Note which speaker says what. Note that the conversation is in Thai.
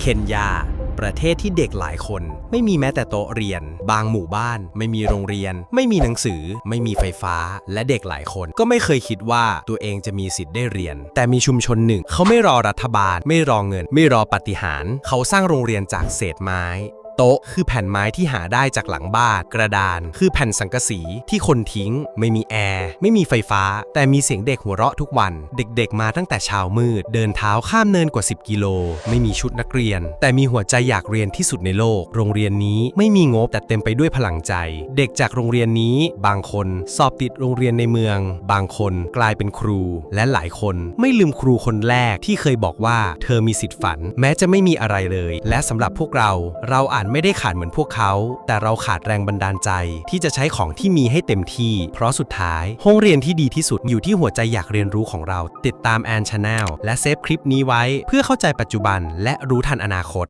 Speaker 1: เคนยา ประเทศที่เด็กหลายคน ไม่มีแม้แต่โต๊ะเรียน บางหมู่บ้าน ไม่มีโรงเรียน ไม่มีหนังสือ ไม่มีไฟฟ้า และเด็กหลายคน ก็ไม่เคยคิดว่าตัวเองจะมีสิทธิ์ได้เรียน แต่มีชุมชนหนึ่ง เขาไม่รอรัฐบาล ไม่รอเงิน ไม่รอปฏิหาร เขาสร้างโรงเรียนจากเศษไม้ โต๊ะ คือแผ่นไม้ที่หาได้จากหลังบ้านกระดาน คือแผ่นสังกะสีที่คนทิ้ง ไม่มีแอร์ไม่มีไฟฟ้า แต่มีเสียงเด็กหัวเราะทุกวัน เด็กๆ มาตั้งแต่เช้ามืด เดินเท้าข้ามเนินกว่า 10 กิโล ไม่มีชุดนักเรียน แต่มีหัวใจอยากเรียนที่สุดในโลก โรงเรียนนี้ไม่มีงบแต่เต็มไปด้วยพลังใจ เด็กจากโรงเรียนนี้ บางคนสอบติดโรงเรียนในเมือง บางคนกลายเป็นครู และหลายคนไม่ลืมครูคนแรกที่เคยบอกว่า เธอมีสิทธิ์ฝัน แม้จะไม่มีอะไรเลย และสำหรับพวกเราเราอ่าจไม่ได้ขาดเหมือนพวกเขา แต่เราขาดแรงบันดาลใจ ที่จะใช้ของที่มีให้เต็มที่ เพราะสุดท้ายห้องเรียนที่ดีที่สุดอยู่ที่หัวใจอยากเรียนรู้ของเรา ติดตามแอนชาแนลและเซฟคลิปนี้ไว้ เพื่อเข้าใจปัจจุบันและรู้ทันอนาคต